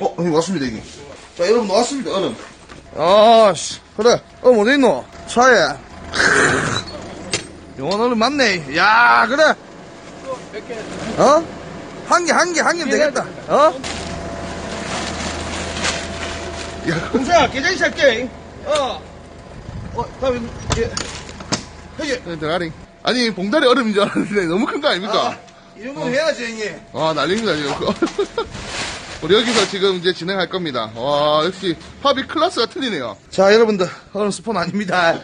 어, 형님 왔습니다, 이게. 자, 여러분, 왔습니다, 얼음. 아, 씨. 그래. 얼음 어디 있노? 차에. 영원 얼음 맞네. 야, 그래. 어? 한 개, 한 개, 한 개면 되겠다. 어? 야, 공수야, 계좌이 살게. 어. 어, 다음에, 예. 형님. 네, 대가리. 아니, 봉다리 얼음인 줄 알았는데 너무 큰 거 아, 아닙니까? 이 정도는 해야지, 형님. 아, 난립니다, 지금. 우리 여기서 지금 이제 진행할 겁니다. 와, 역시 팝이 클래스가 틀리네요. 자, 여러분들, 얼음 스폰 아닙니다.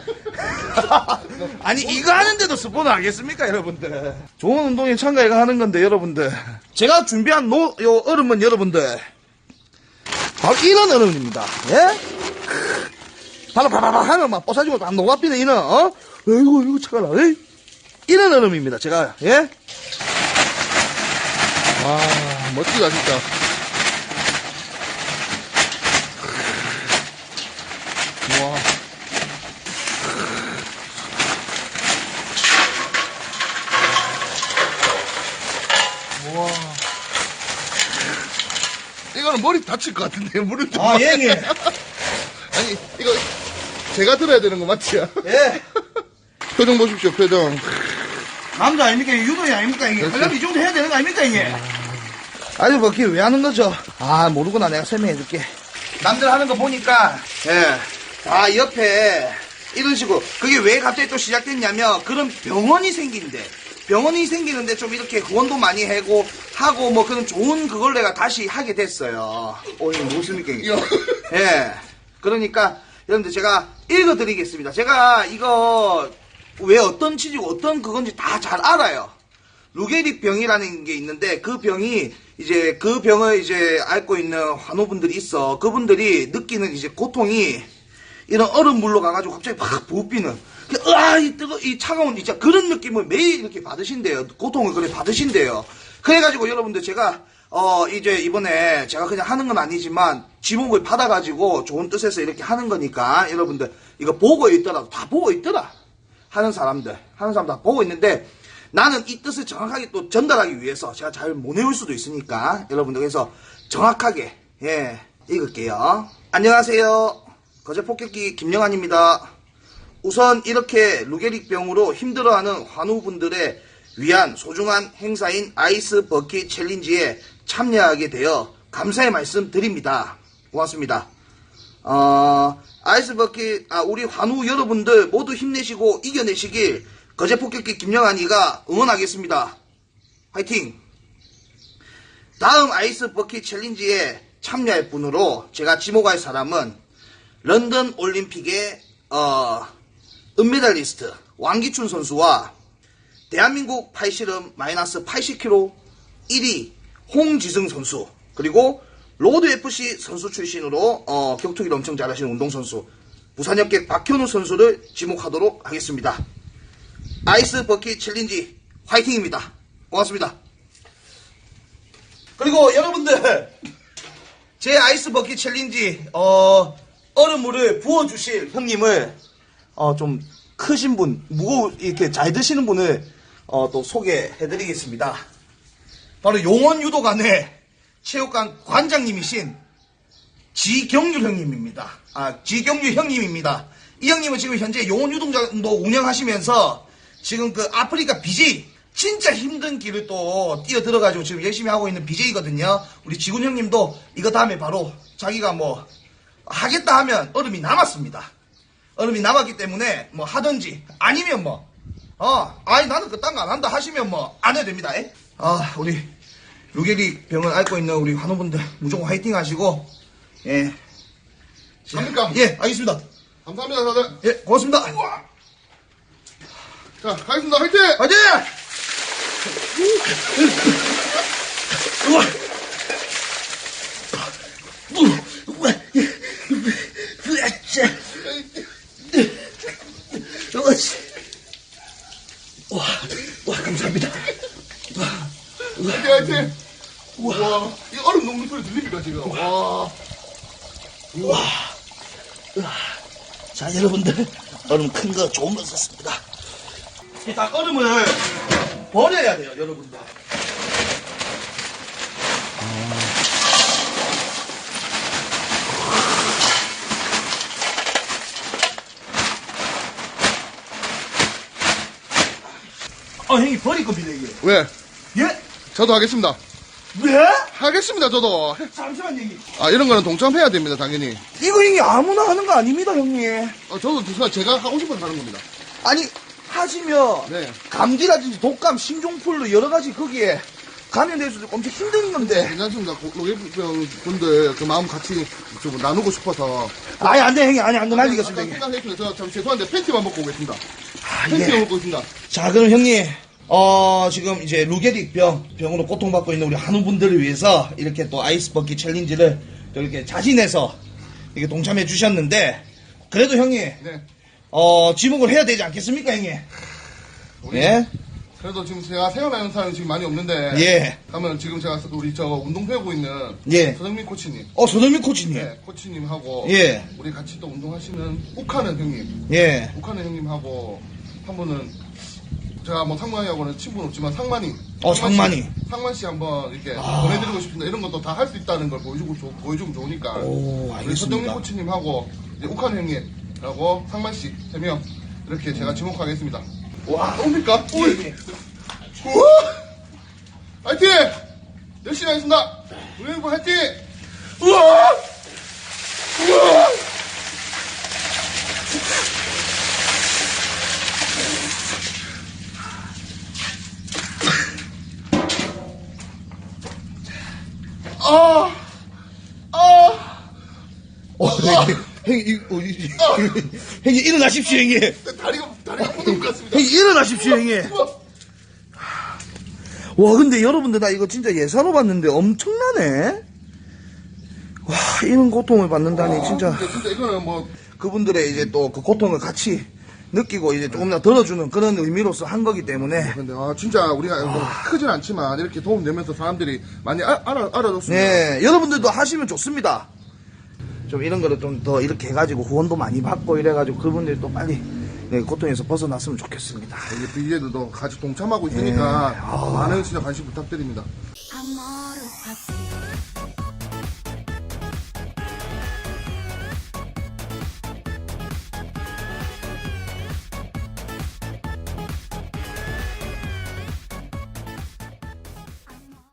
아니, 이거 하는데도 스폰을 하겠습니까, 여러분들? 좋은 운동에 참가해가 하는 건데, 여러분들. 제가 준비한 노, 요 얼음은 여러분들. 바로 이런 얼음입니다. 예? 바로 바바바 하면 막 뽀사지고 막 녹아삐는 이런, 어? 어이구, 이거 차가라, 에이? 이런 얼음입니다, 제가, 예? 와, 멋지다, 진짜. 이거는 머리 다칠 것 같은데, 물을 좀. 아, 예, 예. 아니, 이거, 제가 들어야 되는 거 맞지요? 예. 표정 보십시오, 표정. 남자 아닙니까? 이게 유도이 아닙니까? 이게 하려면 이 정도 해야 되는 거 아닙니까? 이게 아니 뭐 그게 왜 하는 거죠? 아 모르구나 내가 설명해 줄게 남들 하는 거 보니까 예 아 옆에 이런 식으로 그게 왜 갑자기 또 시작됐냐면 그런 병원이 생긴대 병원이 생기는데 좀 이렇게 후원도 많이 하고 하고 뭐 그런 좋은 그걸 내가 다시 하게 됐어요 어 이거 이게 이거. 예 그러니까 여러분들 제가 읽어드리겠습니다 제가 이거 왜 어떤 치즈고 어떤 그건지 다 잘 알아요. 루게릭 병이라는 게 있는데 그 병이 이제 그 병을 이제 앓고 있는 환우분들이 있어. 그분들이 느끼는 이제 고통이 이런 얼음 물로 가가지고 갑자기 팍 부비는 그, 으아 이 뜨거 이 차가운 진짜 그런 느낌을 매일 이렇게 받으신대요. 고통을 그래 받으신대요. 그래가지고 여러분들 제가 어 이제 이번에 제가 그냥 하는 건 아니지만 지목을 받아가지고 좋은 뜻에서 이렇게 하는 거니까 여러분들 이거 보고 있더라도 다 보고 있더라. 하는 사람들, 하는 사람 다 보고 있는데 나는 이 뜻을 정확하게 또 전달하기 위해서 제가 잘 못 외울 수도 있으니까 여러분들 그래서 정확하게 예 읽을게요. 안녕하세요. 거제 폭격기 김영환입니다. 우선 이렇게 루게릭 병으로 힘들어하는 환우분들의 위한 소중한 행사인 아이스 버킷 챌린지에 참여하게 되어 감사의 말씀 드립니다. 고맙습니다. 어, 아이스 버킷, 아, 우리 환우 여러분들 모두 힘내시고 이겨내시길 거제 폭격기 김영환이가 응원하겠습니다. 화이팅! 다음 아이스 버킷 챌린지에 참여할 분으로 제가 지목할 사람은 런던 올림픽의, 어, 은메달리스트 왕기춘 선수와 대한민국 팔씨름 마이너스 80kg 1위 홍지승 선수 그리고 로드 FC 선수 출신으로 어, 격투기를 엄청 잘하시는 운동선수 부산역객 박현우 선수를 지목하도록 하겠습니다. 아이스 버킷 챌린지 화이팅입니다. 고맙습니다. 그리고 여러분들 제 아이스 버킷 챌린지 어, 얼음물을 부어주실 형님을 어, 좀 크신 분 무거워 이렇게 잘 드시는 분을 어, 또 소개해드리겠습니다. 바로 용원 유도관의 체육관 관장님이신 지경률 형님입니다. 아, 지경률 형님입니다. 이 형님은 지금 현재 용원 유동장도 운영하시면서 지금 그 아프리카 BJ 진짜 힘든 길을 또 뛰어 들어가지고 지금 열심히 하고 있는 BJ거든요. 우리 지군 형님도 이거 다음에 바로 자기가 뭐 하겠다 하면 얼음이 남았습니다. 얼음이 남았기 때문에 뭐 하든지 아니면 뭐 어, 아니 나는 그딴 거 안 한다 하시면 뭐 안 해도 됩니다. 에? 아, 우리 루게리 병을 앓고 있는 우리 환우분들 무조건 화이팅 하시고 예. 갑니까? 예, 알겠습니다. 감사합니다, 다들. 예, 고맙습니다. 자, 가겠습니다. 화이팅! 화이팅! 우와. 우와. 우와. 우와. 자, 여러분들. 얼음 큰 거 좋은 거 썼습니다. 다 얼음을 버려야 돼요, 여러분들. 아, 형이 버릴 겁니다, 이게. 왜? 예? 저도 하겠습니다. 왜? 하겠습니다, 저도. 잠시만, 형님. 아, 이런 거는 동참해야 됩니다, 당연히. 이거 형님 아무나 하는 거 아닙니다, 형님. 어, 저도 두순간 제가 하고 싶어서 하는 겁니다. 아니, 하시면, 네. 감기라든지 독감, 신종플루 여러 가지 거기에 있고 엄청 힘든 건데. 괜찮습니다. 로게병 분들 그 마음 같이 좀 나누고 싶어서. 아니, 안 돼, 형님. 아니, 안 돼. 날리겠습니다, 아까 형님. 생각했습니다. 저, 참 죄송한데 팬티만 먹고 오겠습니다. 아, 팬티만 예. 먹고 있습니다. 자, 그럼 형님, 어, 지금 이제 루게릭 병, 병으로 고통받고 있는 우리 한우분들을 위해서 이렇게 또 아이스 버킷 챌린지를 또 이렇게 자신해서 이렇게 동참해 주셨는데, 그래도 형님, 네. 어, 지목을 해야 되지 않겠습니까, 형님? 우리 예? 그래도 지금 제가 생각나는 사람이 지금 많이 없는데. 예. 그러면 지금 제가 우리 저 운동 배우고 있는. 예. 서정민 코치님. 어, 서정민 코치님. 네, 코치님하고. 예. 우리 같이 또 운동하시는 욱하는 형님. 예. 욱하는 형님하고 한 분은 제가 뭐 상만이하고는 친분은 없지만 상만이. 어, 상만이. 상만 씨 한번 이렇게 아. 보내드리고 싶습니다. 이런 것도 다 할 수 있다는 걸 보여주고 좋- 보여주면 좋으니까. 오, 우리 알겠습니다. 서정민 코치님하고 이제 욱하는 형님하고 상만 씨 세 명 이렇게 제가 지목하겠습니다. 와, 옵니까? 예, 올. 예. 우와! 화이팅! 열심히 하겠습니다. 우리 형 화이팅! 우와! 우와! 아! 아! 어, 형님, 형님, 이- 어, 이- 형님, 일어나십시오, 형님. 다리가, 다리가 부는 것 같습니다. 형님, 일어나십시오. 우와! 와, 근데 여러분들, 나 이거 진짜 예사로 봤는데 엄청나네? 와, 이런 고통을 받는다니, 진짜. 진짜, 진짜 이거는 뭐, 그분들의 이제 또 그 고통을 같이 느끼고 이제 조금 더 덜어주는 그런 의미로서 한 거기 때문에. 근데 아 진짜 우리가 뭐 크진 않지만 이렇게 도움 되면서 사람들이 많이 아- 알아 알아줬습니다. 네, 여러분들도 하시면 좋습니다. 좀 이런 거를 좀 더 이렇게 해가지고 후원도 많이 받고 이래가지고 그분들이 또 빨리 네, 고통에서 벗어났으면 좋겠습니다. 이제 BJ들도 같이 동참하고 있으니까 많은 진짜 관심 부탁드립니다. Amor, así